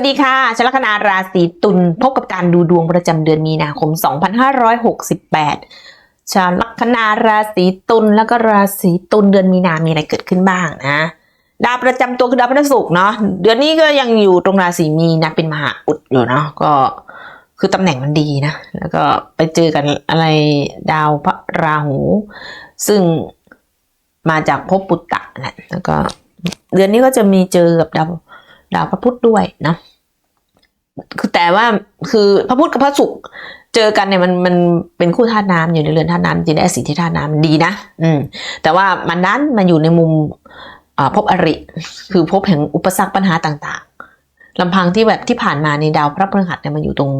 วัสดีค่ะชลัคนาราศีตุลพบกับการดูดวงประจำเดือนมีนาคม 2568ชาวลัคนาราศีตุลแล้วก็ราศีตุลเดือนมีนามีอะไรเกิดขึ้นบ้างนะ ดาวประจำตัวคือดาวพฤหัสศุกร์เนาะเดือนนี้ก็ยังอยู่ตรงราศีมีนะเป็นมหาอุดอยู่เนาะก็คือตำแหน่งมันดีนะ แล้วก็ไปเจอกันอะไรดาวพระราหู ซึ่งมาจากภพปุตตะนะแล้วก็เดือนนี้ก็จะมีเจอกับดาว ดาวพระพุธด้วยนะคือแต่ว่าคือพระพุธกับพระศุกร์เจอกันเนี่ยมันมันเป็นคู่ธาตุน้ำอยู่ในเรือนธาตุน้ำจริงได้สีที่ธาตุน้ำมันดีนะอืม แต่ว่ามันนั้นมันอยู่ในมุมอ่าภพอริ คือภพแห่งอุปสรรคปัญหาต่างๆลำพังที่แบบที่ผ่านมาในดาวพระพฤหัสเนี่ยมันอยู่ตรง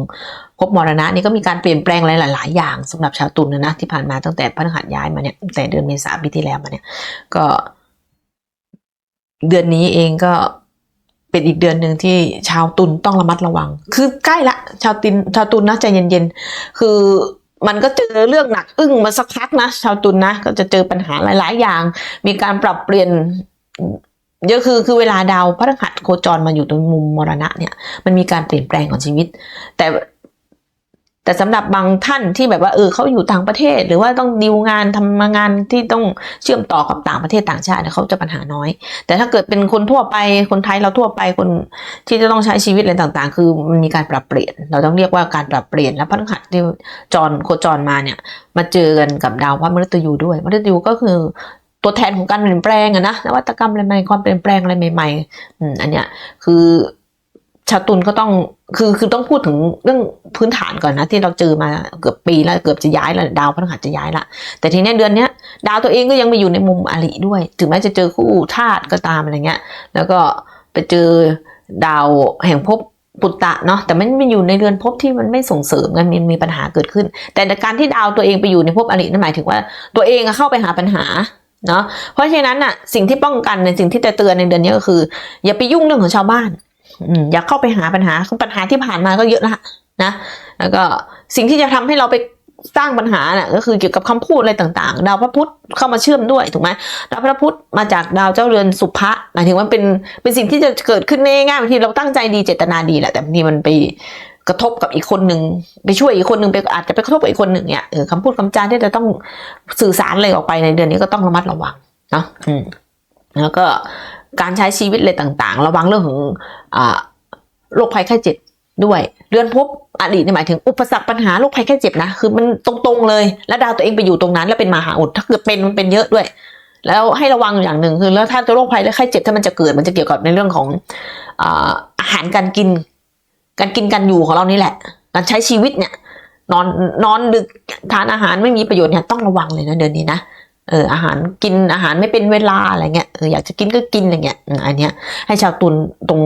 ภพมรณะนี่ก็มีการเปลี่ยนแปลงหลาย ๆ อย่างสำหรับชาวตุลนะนะที่ผ่านมาตั้งแต่พฤหัสย้ายมาเนี่ยแต่เดือนเมษาปีที่แล้วมาเนี่ย ก็ เดือนนี้เองก็ เป็นอีกเดือนหนึ่งที่ชาวตุลต้องระมัดระวัง คือใกล้ละ ชาวตินชาวตุลนะใจเย็นๆ คือมันก็เจอเรื่องหนักอึ้งมาสักพักนะ ชาวตุลนะ ก็จะเจอปัญหาหลาย ๆ อย่าง มีการปรับเปลี่ยนเยอะคือคือเวลาดาวพระหัสโคจรมาอยู่ตรงมุมมรณะเนี่ย มันมีการเปลี่ยนแปลงของชีวิต แต่ แต่สำหรับบางท่านที่แบบว่าเออเขาอยู่ต่างประเทศ หรือว่าต้องดิวงานทำงานที่ต้องเชื่อมต่อกับต่างประเทศต่างชาติเนี่ยเขาจะปัญหาน้อย แต่ถ้าเกิดเป็นคนทั่วไปคนไทยเราทั่วไปคนที่จะต้องใช้ชีวิตอะไรต่างๆ คือมันมีการปรับเปลี่ยน เราต้องเรียกว่าการปรับเปลี่ยนแล้วพฤหัสที่จรโคจรมาเนี่ยมาเจอกันกับดาวพระมฤตยูด้วยมฤตยูก็คือตัวแทนของการเปลี่ยนแปลงอะนะนวัตกรรมอะไรใหม่ความเปลี่ยนแปลงอะไรใหม่ๆอืมอันเนี้ยคือ ชาตุลก็ต้องคือคือต้องพูดถึงเรื่องพื้นฐานก่อนนะ ที่เราเจอมาเกือบปีแล้วเกือบจะย้ายแล้วดาวพฤหัสจะย้ายละแต่ทีนี้เดือนเนี้ย ดาวตัวเองก็ยังไปอยู่ในมุมอริด้วย ถึงแม้จะเจอคู่ธาตุก็ตามอะไรเงี้ย แล้วก็ไปเจอดาวแห่งภพปุตตะเนาะแต่มันไม่อยู่ในเรือนภพที่มันไม่ส่งเสริมกันมีมีปัญหาเกิดขึ้น แต่การที่ดาวตัวเองไปอยู่ในภพอรินั่นหมายถึงว่าตัวเองอะเข้าไปหาปัญหาเนาะเพราะฉะนั้นอะสิ่งที่ป้องกันในสิ่งที่จะเตือนในเดือนนี้ก็คือ อย่าไปยุ่งเรื่องของชาวบ้าน อืมอย่าเข้าไปหาปัญหาปัญหาที่ผ่านมาก็เยอะละนะแล้วก็สิ่งที่จะทำให้เราไปสร้างปัญหาน่ะก็คือเกี่ยวกับคำพูดอะไรต่างๆ ดาวพระพุธเข้ามาเชื่อมด้วยถูกไหมดาวพระพุธมาจากดาวเจ้าเรือนสุภะหมายถึงว่าเป็นเป็นสิ่งที่จะเกิดขึ้นง่ายๆบางทีเราตั้งใจดีเจตนาดีแหละแต่บางทีมันไปกระทบกับอีกคนหนึ่งไปช่วยอีกคนหนึ่งไปอาจจะไปกระทบกับอีกคนหนึ่งเนี่ยเออคำพูดคำจาที่จะต้องสื่อสารอะไรออกไปในเดือนนี้ก็ต้องระมัดระวังเนาะอืมแล้วก็ การใช้ชีวิตอะไรต่างๆ ระวังเรื่องของโรคภัยไข้เจ็บด้วยเรือนภพอดีตหมายถึงอุปสรรคปัญหาโรคภัยแค่เจ็บนะคือมันตรงๆเลย แล้วดาวตัวเองไปอยู่ตรงนั้น แล้วเป็นมหาอุดถ้าเกิดเป็นมันเป็นเยอะด้วย แล้วให้ระวังอย่างหนึ่งคือแล้วถ้าจะโรคภัยและไข้เจ็บถ้ามันจะเกิดมันจะเกี่ยวกับในเรื่องของอาอาหารการกิน การกินการอยู่ของเรานี่แหละ การใช้ชีวิตเนี่ยนอนนอนดึกทานอาหารไม่มีประโยชน์เนี่ยต้องระวังเลยนะเดือนนี้นะ เอออาหารกินอาหารไม่เป็นเวลาอะไรเงี้ยเอออยากจะกินก็กินอะไรเงี้ยอันเนี้ยให้ชาวตุลตรง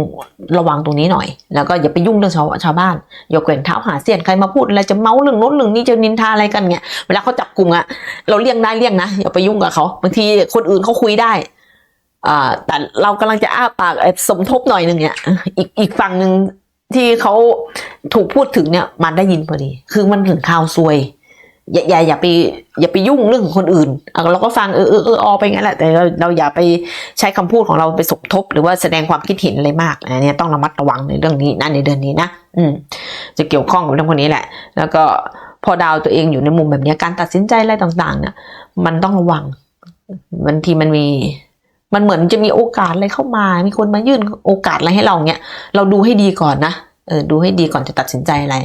ระวังตรงนี้หน่อย แล้วก็อย่าไปยุ่งเรื่องชาวชาวบ้านอย่าแกว่งเท้าหาเสียนใครมาพูดอะไรจะเมาเรื่องโน้นเรื่องนี้จะนินทาอะไรกันเงี้ยเวลาเขาจับกลุ่มอะเราเลี่ยงได้เลี่ยงนะอย่าไปยุ่งกับเขาบางทีคนอื่นเขาคุยได้อ่าแต่เรากำลังจะอ้าปากสมทบหน่อยหนึ่งเนี่ยอีกอีกฝั่งหนึ่งที่เขาถูกพูดถึงเนี่ยมันได้ยินพอดี คือมันถึงข่าวซวย อย่าอย่าอย่าไปอย่าไปยุ่งเรื่องของคนอื่นเราก็ฟังเออเออเอออไปงั้นแหละแต่เราเราอย่าไปใช้คำพูดของเราไปสมทบ หรือว่าแสดงความคิดเห็นอะไรมากอันนี้ต้องระมัดระวังในเรื่องนี้นะในเดือนนี้นะอืมจะเกี่ยวข้องกับเรื่องพวกนี้แหละ แล้วก็พอดาวตัวเองอยู่ในมุมแบบนี้การตัดสินใจอะไรต่างๆเนี่ยมันต้องระวังบางทีมันมีมันเหมือนจะมีโอกาสอะไรเข้ามา มีคนมายื่นโอกาสอะไรให้เราเนี่ยเราดูให้ดีก่อนนะเออดูให้ดีก่อนจะตัดสินใจอะไร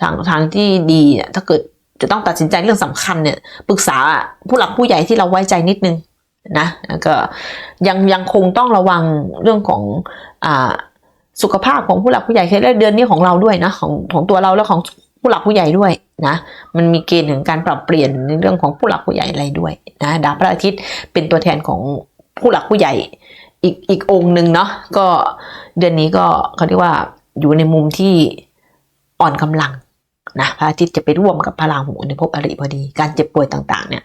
ทางทางที่ดีถ้าเกิด จะต้องตัดสินใจเรื่องสำคัญเนี่ยปรึกษาผู้หลักผู้ใหญ่ที่เราไว้ใจนิดนึงนะแล้วก็ยังยังคงต้องระวังเรื่องของอ่าสุขภาพของผู้หลักผู้ใหญ่แค่เดือนนี้ของเราด้วยนะของของตัวเราแล้วของผู้หลักผู้ใหญ่ด้วยนะมันมีเกณฑ์ถึงการปรับเปลี่ยนในเรื่องของผู้หลักผู้ใหญ่อะไรด้วยนะดาวพระอาทิตย์เป็นตัวแทนของผู้หลักผู้ใหญ่อีกอีกองค์หนึ่งเนาะก็เดือนนี้ก็เขาเรียกว่าอยู่ในมุมที่อ่อนกำลัง นะพระอาทิตย์จะไปร่วมกับพระราหูในภพอริพอดี การเจ็บป่วยต่างๆเนี่ย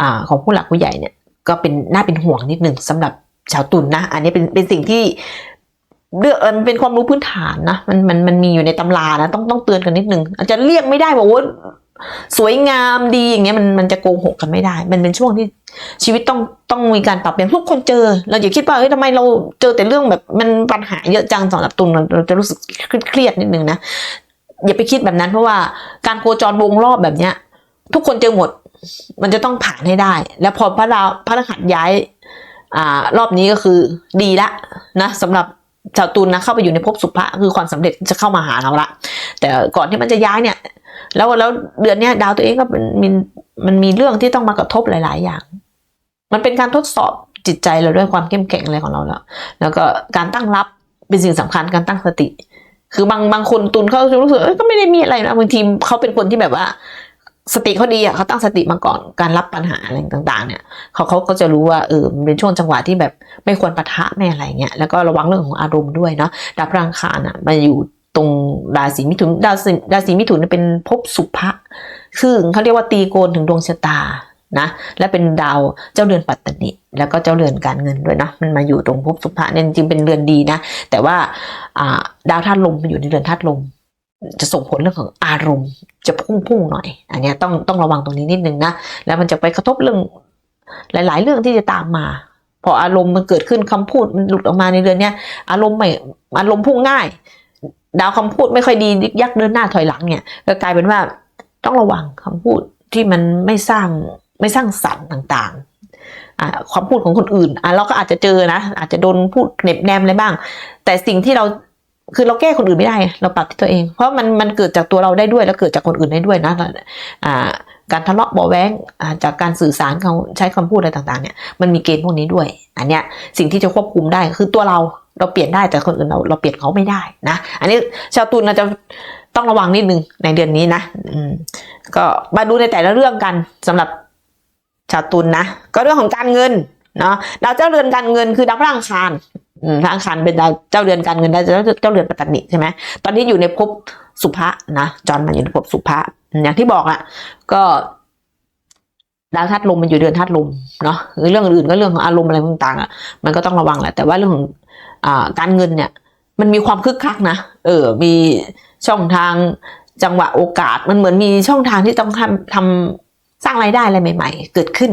อของผู้หลักผู้ใหญ่เนี่ยก็เป็นน่าเป็นห่วงนิดหนึ่งสำหรับชาวตุลนนะ อันนี้เป็นเป็นสิ่งที่เรื่องมันเป็นความรู้พื้นฐานนะมันมันมันมีอยู่ในตำรานะต้องต้องเตือนกันนิดนึงอาจจะเรียกไม่ได้บอกว่าสวยงามดีอย่างเงี้ยมันมันจะโกหกกันไม่ได้ มันเป็นช่วงที่ชีวิตต้องต้องมีการปรับเปลี่ยนทุกคนเจอ เราอย่าคิดว่าเฮ้ยทำไมเราเจอแต่เรื่องแบบมันปัญหาเยอะจังสำหรับตุนเราจะรู้สึกเครียดนิดนึงนะ อย่าไปคิดแบบนั้น เพราะว่าการโคจรวงรอบแบบเนี้ย ทุกคนเจอหมด มันจะต้องผ่านให้ได้ แล้วพอพระดาพระรหัสย้ายอ่ารอบนี้ก็คือดีละนะสำหรับชาวตุลนะเข้าไปอยู่ในภพสุภะคือความสำเร็จจะเข้ามาหาเราละแต่ก่อนที่มันจะย้ายเนี่ย แล้วแล้วเดือนเนี้ยดาวตัวเองก็เป็นมีมันมีเรื่องที่ต้องมากระทบหลาย ๆ อย่าง มันเป็นการทดสอบจิตใจเราด้วยความเข้มแข็งอะไรของเราแล้ว แล้วก็การตั้งรับเป็นสิ่งสำคัญการตั้งสติ คือบางบางคนตุนเขาจะรู้สึกก็ไม่ได้มีอะไรนะบางทีเขาเป็นคนที่แบบว่า สติเขาดีอะเขาตั้งสติมาก่อนการรับปัญหาอะไรต่าง ๆ เนี่ยเขาเขาก็จะรู้ว่าเออมันเป็นช่วงจังหวะที่แบบไม่ควรปะทะไม่อะไรเงี้ยแล้วก็ระวังเรื่องของอารมณ์ด้วยเนาะดาวพลังคารอะมาอยู่ตรงราศีมิถุนดาวศีราศีมิถุนเนี่ยเป็นภพสุภะซึ่งเขาเรียกว่าตีโกนถึงดวงชะตา นะและเป็นดาวเจ้าเรือนปัตตนิแล้วก็เจ้าเรือนการเงินด้วยนะมันมาอยู่ตรงภพสุภะเนี่ยจริงเป็นเรือนดีนะแต่ว่าดาวธาตุลมมันอยู่ในเรือนธาตุลม จะส่งผลเรื่องของอารมณ์ จะพุ่งพุ่งๆหน่อย อันเนี้ยต้องต้องระวังตรงนี้นิดนึงนะแล้วมันจะไปกระทบเรื่องหลาย ๆ เรื่องที่จะตามมา พออารมณ์มันเกิดขึ้นคำพูดมันหลุดออกมาในเดือนเนี้ยอารมณ์ไม่อารมณ์พุ่งง่าย ดาวคำพูดไม่ค่อยดียึกยักเดินหน้าถอยหลังเนี่ยก็กลายเป็นว่าต้องระวังคำพูดที่มันไม่สร้าง ไม่สร้างสรรค์ต่างๆความพูดของคนอื่นอะเราก็อาจจะเจอนะ อาจจะโดนพูดเหน็บแนมอะไรบ้าง แต่สิ่งที่เราคือเราแก้คนอื่นไม่ได้ เราปรับที่ตัวเอง เพราะมันมันเกิดจากตัวเราได้ด้วย แล้วเกิดจากคนอื่นได้ด้วยนะอ่าการทะเลาะเบาแว้งจากการสื่อสารเขาใช้คำพูดอะไรต่างๆเนี่ยมันมีเกณฑ์พวกนี้ด้วย อันเนี้ยสิ่งที่จะควบคุมได้คือตัวเราเราเปลี่ยนได้แต่คนอื่นเราเราเปลี่ยนเขาไม่ได้นะ อันนี้ชาวตุลเราจะต้องระวังนิดนึงในเดือนนี้นะก็มาดูในแต่ละเรื่องกันสำหรับ ชาวตุลนะก็เรื่องของการเงินเนาะดาวเจ้าเรือนการเงินคือดาวพระอังคารพระอังคารเป็นดาวเจ้าเรือนการเงินดาวเจ้าเรือนปัตตานิใช่ไหมตอนนี้อยู่ในภพสุภะนะจอนมาอยู่ในภพสุภะอย่างที่บอกอะ ก็ดาวธาตุลมมันอยู่เดือนธาตุลมเนาะหรือเรื่องอื่นก็เรื่องของอารมณ์อะไรต่างๆอะมันก็ต้องระวังแหละแต่ว่าเรื่องของอการเงินเนี่ย มันมีความคึกคักนะเออ มีช่องทางจังหวะโอกาสมันเหมือนมีช่องทางที่ต้องทำทำ สร้างรายได้อะไรใหม่ ๆ เกิดขึ้น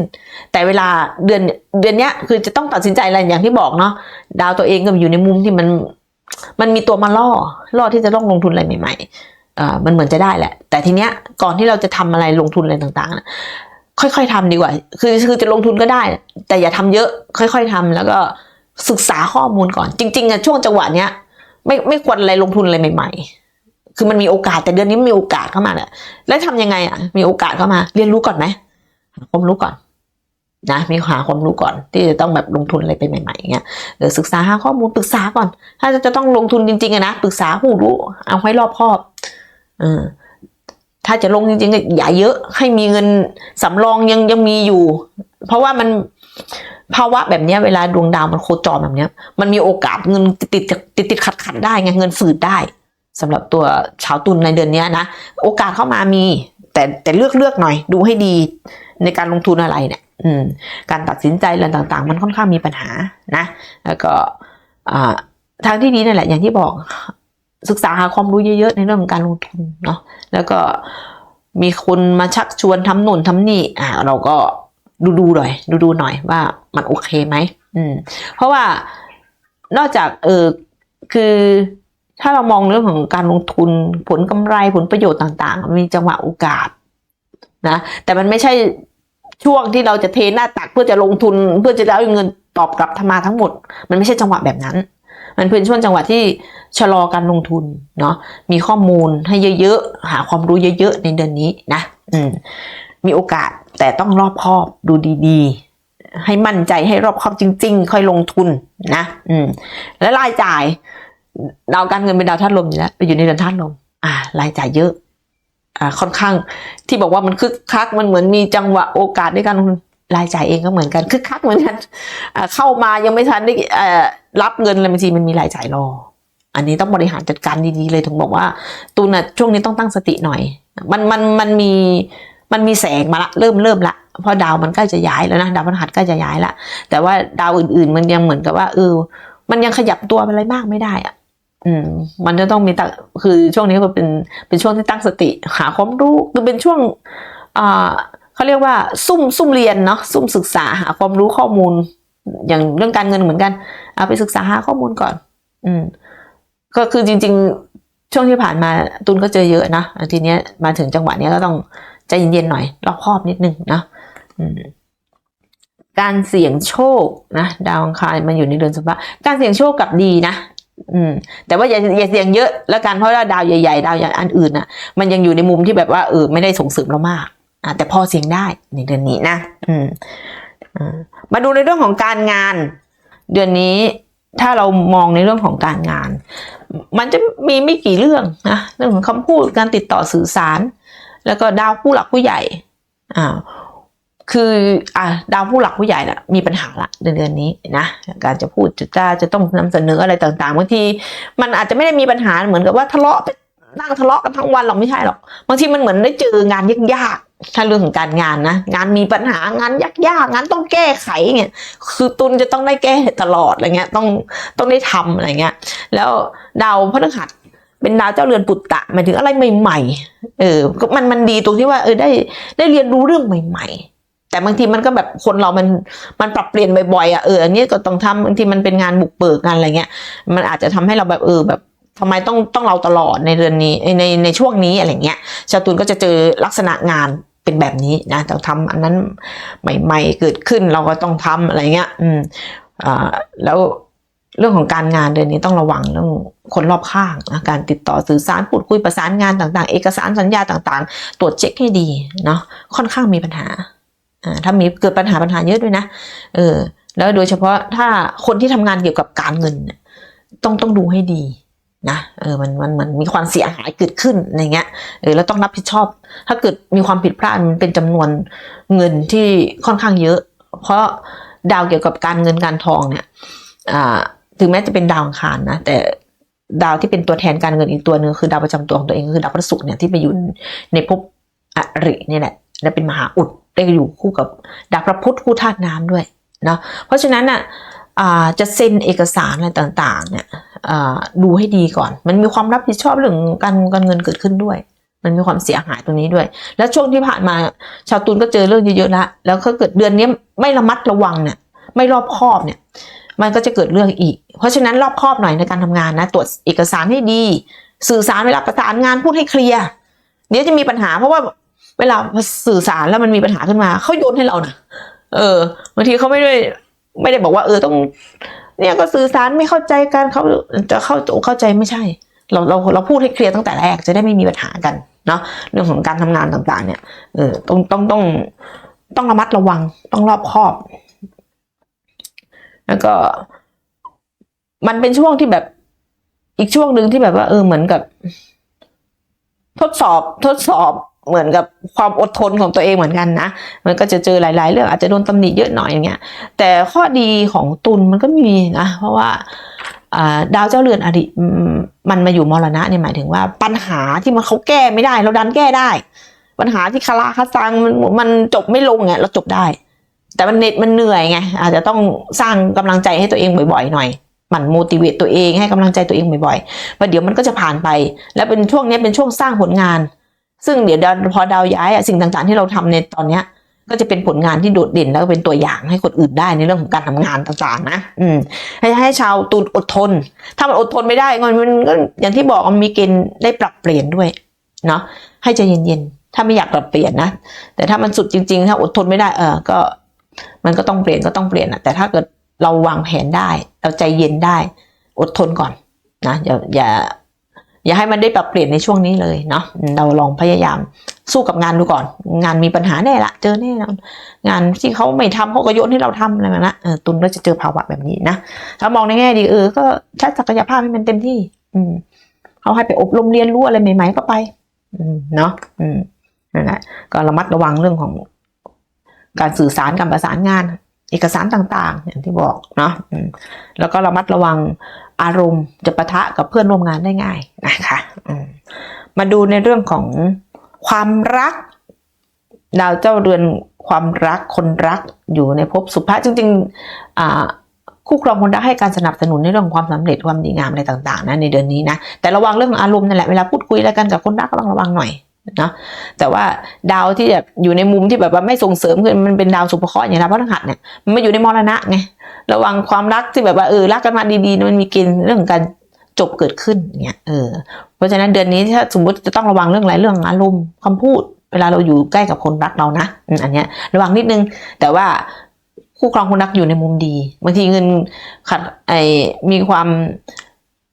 แต่เวลาเดือนเดือนนี้คือจะต้องตัดสินใจอะไรอย่างที่บอกเนาะดาวตัวเองก็อยู่ในมุมที่มันมันมีตัวมาล่อล่อที่จะต้องลงทุนอะไรใหม่ๆเอ่อมันเหมือนจะได้แหละ แต่ทีเนี้ยก่อนที่เราจะทำอะไรลงทุนอะไรต่างๆนะค่อยๆทำดีกว่า คือคือจะลงทุนก็ได้ แต่อย่าทำเยอะค่อย ๆทำแล้วก็ศึกษาข้อมูลก่อน จริงๆอะช่วงจังหวะเนี้ยไม่ไม่ควรอะไรลงทุนอะไรใหม่ ๆ คือมันมีโอกาสแต่เดือนนี้ม,มีโอกาสเข้ามาแหละแล้วทำยังไงอะ มีโอกาสเข้ามา เรียนรู้ก่อนไหมหาความรู้ก่อนนะมีหาความรู้ก่อน ที่จะต้องแบบลงทุนอะไรไปใหม่ๆอย่างเงี้ยเออศึกษาหาข้อมูลปรึกษาก่อน ถ้าจะต้องลงทุนจริงๆอะนะปรึกษาผู้รู้เอาให้รอบคอบเออถ้าจะลงจริงๆอย่าเยอะให้มีเงินสำรองยังยังมีอยู่ เพราะว่ามันภาวะแบบนี้เวลาดวงดาวมันโคจรแบบเนี้ยมันมีโอกาสเงินติดติดติดขัดขัดได้ไงเงินฝืดได้ สำหรับตัวชาวตุลในเดือนนี้นะ โอกาสเข้ามามี แต่แต่เลือกเลือกหน่อย ดูให้ดีในการลงทุนอะไรเนี่ยอืมการตัดสินใจอะไรต่างๆ มันค่อนข้างมีปัญหานะ แล้วก็ทางที่ดีนั่นแหละ อย่างที่บอกศึกษาหาความรู้เยอะๆ ในเรื่องของการลงทุนเนาะแล้วก็มีคนมาชักชวนทำโน่นทำนี่อ่าเราก็ดูดูหน่อย ดูดูหน่อยว่ามันโอเคไหมอืมเพราะว่านอกจากเออคือ ถ้าเรามองเรื่องของการลงทุนผลกำไรผลประโยชน์ต่างๆ มันมีจังหวะโอกาสนะแต่มันไม่ใช่ช่วงที่เราจะเทหน้าตักเพื่อจะลงทุนเพื่อจะได้เงินตอบกลับทมาทั้งหมด มันไม่ใช่จังหวะแบบนั้น มันเป็นช่วงจังหวะที่ชะลอการลงทุนเนาะมีข้อมูลให้เยอะๆ หาความรู้เยอะๆ ในเดือนนี้นะอืมมีโอกาสแต่ต้องรอบคอบดูดีๆ ให้มั่นใจให้รอบคอบจริง ๆ ค่อยลงทุนนะอืมและรายจ่าย ดาวการเงินเป็นดาวธาตุลมอยู่แล้วไปอยู่ในเดือนธาตุลม อ่ารายจ่ายเยอะ อ่า ค่อนข้างที่บอกว่ามันคึกคักมันเหมือนมีจังหวะโอกาสในการลงทุนรายจ่ายเองก็เหมือนกันคึกคักเหมือนกันอ่าเข้ามายังไม่ทันได้รับเงินเลยบางทีมันมีรายจ่ายรอ อันนี้ต้องบริหารจัดการดีๆเลยถึงบอกว่าตูนน่ะช่วงนี้ต้องตั้งสติหน่อย มันมันมันมีมันมีแสงมาละเริ่มเริ่มละเพราะดาวมันใกล้จะย้ายแล้วนะดาวพฤหัสใกล้จะย้ายละแต่ว่าดาวอื่นๆ มันยังเหมือนกับว่าเออ มันยังขยับตัวอะไรมากไม่ได้อะ อืมมันจะต้องมีตั้งคือช่วงนี้ก็เป็นเป็นช่วงที่ตั้งสติ หาความรู้คือเป็นช่วงอ่าเขาเรียกว่า ซุ่มซุ่มเรียนเนาะซุ่มศึกษาหาความรู้ข้อมูล อย่างเรื่องการเงินเหมือนกันเอาไปศึกษาหาข้อมูลก่อน อืม ก็คือจริง ๆ ช่วงที่ผ่านมาตุนก็เจอเยอะนะทีเนี้ยมาถึงจังหวะเนี้ยก็ต้องใจเย็นๆหน่อยรอบคอบนิดนึงนะอืมการเสี่ยงโชคนะดาวอังคารมันอยู่ในเดือนสุภาการเสี่ยงโชคกลับดีนะ อืมแต่ว่าอย่าอย่าเสี่ยงเยอะแล้วกันเพราะว่าดาวใหญ่ๆ ดาวอย่างอันอื่นน่ะ มันยังอยู่ในมุมที่แบบว่าเออไม่ได้ส่งเสริมเรามากอะแต่พอเสี่ยงได้ในเดือนนี้นะ อืมอ่ามาดูในเรื่องของการงาน เดือนนี้ถ้าเรามองในเรื่องของการงาน มันจะมีไม่กี่เรื่องนะเรื่องของคำพูดการติดต่อสื่อสาร แล้วก็ดาวผู้หลักผู้ใหญ่อ่า คืออะดาวผู้หลักผู้ใหญ่น่ะมีปัญหาละในเดือนนี้นะการจะพูดจะจ้าจะต้องนำเสนออะไรต่างๆบางทีมันอาจจะไม่ได้มีปัญหาเหมือนกับว่าทะเลาะนั่งทะเลาะกันทั้งวันหรอกไม่ใช่หรอกบางทีมันเหมือนได้เจองานยากๆถ้าเรื่องของการงานนะงานมีปัญหางานยากๆงานต้องแก้ไขเงี้ยคือตุนจะต้องได้แก้ตลอดอะไรเงี้ยต้องต้องได้ทำอะไรเงี้ย แล้วดาวพฤหัสเป็นดาวเจ้าเรือนปุตตะหมายถึงอะไรใหม่ ๆ เออมันมันดีตรงที่ว่าเออได้ได้เรียนรู้เรื่องใหม่ ๆ แต่บางทีมันก็แบบคนเรามันมันปรับเปลี่ยนบ่อยๆอะเอออันนี้ก็ต้องทำบางทีมันเป็นงานบุกเบิกงานอะไรเงี้ย มันอาจจะทำให้เราแบบเออแบบทำไมต้องต้องเราตลอดในเดือนนี้ในในช่วงนี้อะไรเงี้ยชาวตุลก็จะเจอลักษณะงานเป็นแบบนี้นะต้องทำอันนั้นใหม่ๆเกิดขึ้นเราก็ต้องทำอะไรเงี้ย อืมอ่าแล้วเรื่องของการงานเดือนนี้ต้องระวังเรื่องคนรอบข้างนะการติดต่อสื่อสารพูดคุยประสานงานต่างๆ เอกสารสัญญาต่างๆ ตรวจเช็คให้ดีเนาะค่อนข้างมีปัญหา ถ้ามีเกิดปัญหาปัญหาเยอะด้วยนะเออแล้วโดยเฉพาะถ้าคนที่ทำงานเกี่ยวกับการเงินต้องต้องดูให้ดีนะเออมันมันมันมีความเสียหายเกิดขึ้นอะไรเงี้ยเออแล้วต้องรับผิดชอบ ถ้าเกิดมีความผิดพลาดมันเป็นจำนวนเงินที่ค่อนข้างเยอะ เพราะดาวเกี่ยวกับการเงินการทองเนี่ยอ่าถึงแม้จะเป็นดาวอังคารนะแต่ดาวที่เป็นตัวแทนการเงินอีกตัวหนึ่งคือดาวประจำตัวของตัวเองคือดาวพฤหัสเนี่ยที่ไปอยู่ในภพอริเนี่ยแหละและเป็นมหาอุด ได้อยู่คู่กับดาวพระพุธคู่ธาตุน้ำด้วยเนาะเพราะฉะนั้นอะจะเซ็นเอกสารอะไรต่างๆเนี่ยดูให้ดีก่อน มันมีความรับผิดชอบเรื่องการการเงินเกิดขึ้นด้วย มันมีความเสียหายตรงนี้ด้วย แล้วช่วงที่ผ่านมาชาวตุลก็เจอเรื่องเยอะๆแล้วแล้วถ้าเกิดเดือนนี้ไม่ระมัดระวังเนี่ยไม่รอบคอบเนี่ยมันก็จะเกิดเรื่องอีก เพราะฉะนั้นรอบคอบหน่อยในการทำงานนะตรวจเอกสารให้ดี สื่อสารเวลาประสานงานพูดให้เคลียร์เดี๋ยวจะมีปัญหาเพราะว่า เวลาสื่อสารแล้วมันมีปัญหาขึ้นมาเขาโยนให้เรานะเออบางทีเขาไม่ได้ไม่ได้บอกว่า เออต้อง เนี่ยก็สื่อสารไม่เข้าใจกันเขาจะเข้าเข้าใจไม่ใช่ เราเราเราพูดให้เคลียร์ตั้งแต่แรกจะได้ไม่มีปัญหากันเนาะเรื่องของการทำงานต่างๆ เนี่ยเออต้องต้องต้องต้องระมัดระวังต้องรอบคอบ แล้วก็ มันเป็นช่วงที่แบบอีกช่วงหนึ่งที่แบบว่า เออเหมือนกับ ทดสอบทดสอบ เหมือนกับความอดทนของตัวเองเหมือนกันนะ มันก็จะเจอหลาย ๆ เรื่องอาจจะโดนตำหนิเยอะหน่อยอย่างเงี้ย แต่ข้อดีของตุลมันก็มีนะ เพราะว่าดาวเจ้าเรือนอดีตมันมาอยู่มรณะเนี่ยหมายถึงว่าปัญหาที่มันเขาแก้ไม่ได้ เราดันแก้ได้ ปัญหาที่คาราคาซังมันมันจบไม่ลงเนี่ยเราจบได้ แต่มันเน็ดมันเหนื่อยไงอาจจะต้องสร้างกำลังใจให้ตัวเองบ่อย ๆ หน่อยหมั่นโมติเวตตัวเองให้กำลังใจตัวเองบ่อยๆว่าเดี๋ยวมันก็จะผ่านไป แล้วเป็นช่วงนี้เป็นช่วงสร้างผลงาน ซึ่งเดี๋ยวพอดาวย้ายอะสิ่งต่างๆ ที่เราทำในตอนเนี้ย ก็จะเป็นผลงานที่โดดเด่นแล้วก็เป็นตัวอย่างให้คนอื่นได้ในเรื่องของการทำงานต่างๆ นะ อืม ให้ให้ชาวตุลอดทน ถ้ามันอดทนไม่ได้มันมันก็อย่างที่บอกมันมีเกณฑ์ได้ปรับเปลี่ยนด้วยเนาะให้ใจเย็นๆถ้าไม่อยากปรับเปลี่ยนนะแต่ถ้ามันสุดจริง ๆ ถ้าอดทนไม่ได้เออก็ มันก็ต้องเปลี่ยนก็ต้องเปลี่ยนอะแต่ถ้าเกิดเราวางแผนได้ เราใจเย็นได้ อดทนก่อนนะอย่าอย่า อย่าให้มันได้ปรับเปลี่ยนในช่วงนี้เลยเนาะเราลองพยายามสู้กับงานดูก่อน งานมีปัญหาแน่ละเจอแน่นอนงานที่เขาไม่ทำเขาก็โยนให้เราทำอะไรแบบนั้นเออตุนก็จะเจอภาวะแบบนี้นะถ้ามองในแง่ดีเออก็ใช้ศักยภาพให้มันเต็มที่ อืมเขาให้ไปอบรมเรียนรู้อะไรใหม่ ๆ ก็ไป อืมเนาะอืมนั่นแหละก็ระมัดระวังเรื่องของการสื่อสารการประสานงาน เอกสารต่าง ๆ อย่างที่บอกเนาะแล้วก็ระมัดระวัง อารมณ์จะปะทะกับเพื่อนร่วมงานได้ง่ายนะคะมาดูในเรื่องของความรัก ดาวเจ้าเรือนความรักคนรักอยู่ในภพสุภาพจริงๆคู่ครองคนรักให้การสนับสนุนในเรื่องความสำเร็จความดีงามอะไรต่างๆนะในเดือนนี้นะแต่ระวังเรื่องของอารมณ์นั่นแหละเวลาพูดคุยอะไรกันกับคนรักก็ต้องระวังหน่อย นาะแต่ว่าดาวที่แบบอยู่ในมุมที่แบบว่าไม่ส่งเสริมคือมันเป็นดาวสุภเคราะห์อย่างดาวพฤหัสเนี่ยมันมาอยู่ในมรณะไงระวังความรักที่แบบว่าเออรักกันมาดีๆมันมีเกณฑ์เรื่องการจบเกิดขึ้นเนี่ยเออเพราะฉะนั้นเดือนนี้ถ้าสมมติจะต้องระวังเรื่องอะไรเรื่องอารมณ์คำพูด เวลาเราอยู่ใกล้กับคนรักเรานะอันเนี้ยระวังนิดนึง แต่ว่าคู่ครองคนรักอยู่ในมุมดีบางทีเงินขัดไอมีความ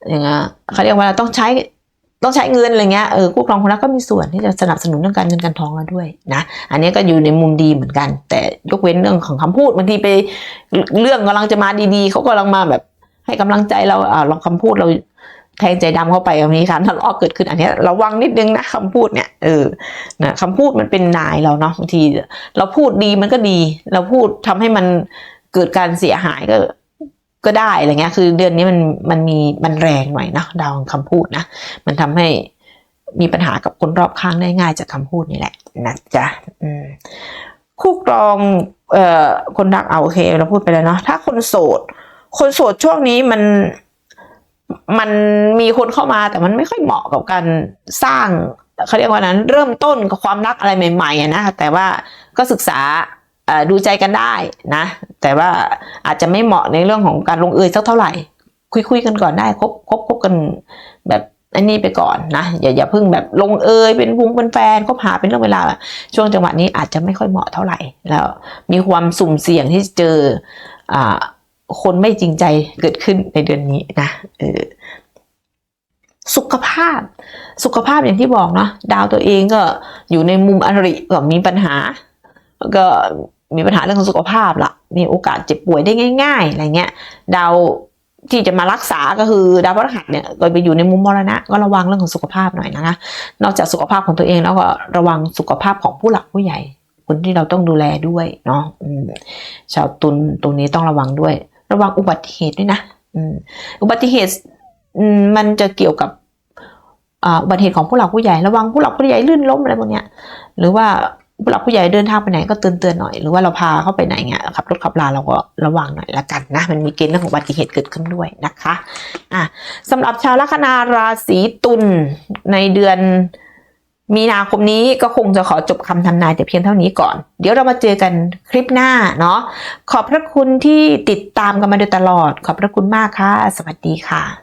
อย่างเงี้ยเขาเรียกว่าต้องใช้ ต้องใช้เงินอะไรเงี้ยเออคู่ครองคนรักก็มีส่วนที่จะสนับสนุนเรื่องการเงินการทองเราด้วยนะ อันนี้ก็อยู่ในมุมดีเหมือนกัน แต่ยกเว้นเรื่องของคำพูดบางทีไปเรื่องกำลังจะมาดีๆเขากำลังมาแบบ ให้กำลังใจเราอ่าลองคำพูดเราแทงใจดำเข้าไปมีการทะเลาะเกิดขึ้นอันนี้ระวังนิดนึงนะคำพูดเนี่ยเออนะคำพูดมันเป็นนายเราเนาะบางที เราพูดดีมันก็ดี เราพูดทำให้มันเกิดการเสียหายก็ ก็ได้อะไรเงี้ย คือเดือนนี้มันมันมีมันแรงหน่อยนะดาวของคำพูดนะ มันทำให้มีปัญหากับคนรอบข้างได้ง่ายจากคำพูดนี่แหละนะจ๊ะคู่ครองเอ่อคนรักเอาโอเคเราพูดไปแล้วเนาะถ้าคนโสด คนโสดช่วงนี้มันมันมีคนเข้ามาแต่มันไม่ค่อยเหมาะกับการสร้างเขาเรียกว่านั้น เริ่มต้นกับความรักอะไรใหม่ๆอะนะแต่ว่าก็ศึกษา ดูใจกันได้นะ แต่ว่าอาจจะไม่เหมาะในเรื่องของการลงเอยสักเท่าไหร่ คุยคุยกันก่อนได้คบคบคบกันแบบอันนี้ไปก่อนนะอย่าอย่าเพิ่งแบบลงเอยเป็นพุงเป็นแฟนคบหาเป็นเรื่องเวลาช่วงจังหวะนี้อาจจะไม่ค่อยเหมาะเท่าไหร่ แล้วมีความสุ่มเสี่ยงที่เจออคนไม่จริงใจเกิดขึ้นในเดือนนี้นะเออสุขภาพ สุขภาพอย่างที่บอกเนาะดาวตัวเองก็อยู่ในมุมอริก็มีปัญหา ก็ มีปัญหาเรื่องของสุขภาพละมีโอกาสเจ็บป่วยได้ง่าย ๆ อะไรเงี้ย ดาวที่จะมารักษาก็คือดาวพฤหัสเนี่ยก็ไปอยู่ในมุมมรณะ ก็ระวังเรื่องของสุขภาพหน่อยนะคะ นอกจากสุขภาพของตัวเองแล้วก็ระวังสุขภาพของผู้หลักผู้ใหญ่ คนที่เราต้องดูแลด้วยเนาะชาวตุลตรงนี้ต้องระวังด้วย ระวังอุบัติเหตุด้วยนะอุบัติเหตุมันจะเกี่ยวกับอ่าอุบัติเหตุของผู้หลักผู้ใหญ่ ระวังผู้หลักผู้ใหญ่ลื่นล้มอะไรพวกเนี้ย หรือว่า ผู้หลักผู้ใหญ่เดินทางไปไหนก็เตือนเตือนๆหน่อยหรือว่าเราพาเขาไปไหนเงี้ยขับรถขับลาเราก็ระวังหน่อยละกันนะมันมีเกณฑ์เรื่องของอุบัติเหตุเกิดขึ้นด้วยนะคะอะสำหรับชาวลัคนาราศีตุลในเดือนมีนาคมนี้ก็คงจะขอจบคำทำนายแต่เพียงเท่านี้ก่อน เดี๋ยวเรามาเจอกันคลิปหน้าเนาะขอบพระคุณที่ติดตามกันมาโดยตลอด ขอบพระคุณมากค่ะ สวัสดีค่ะ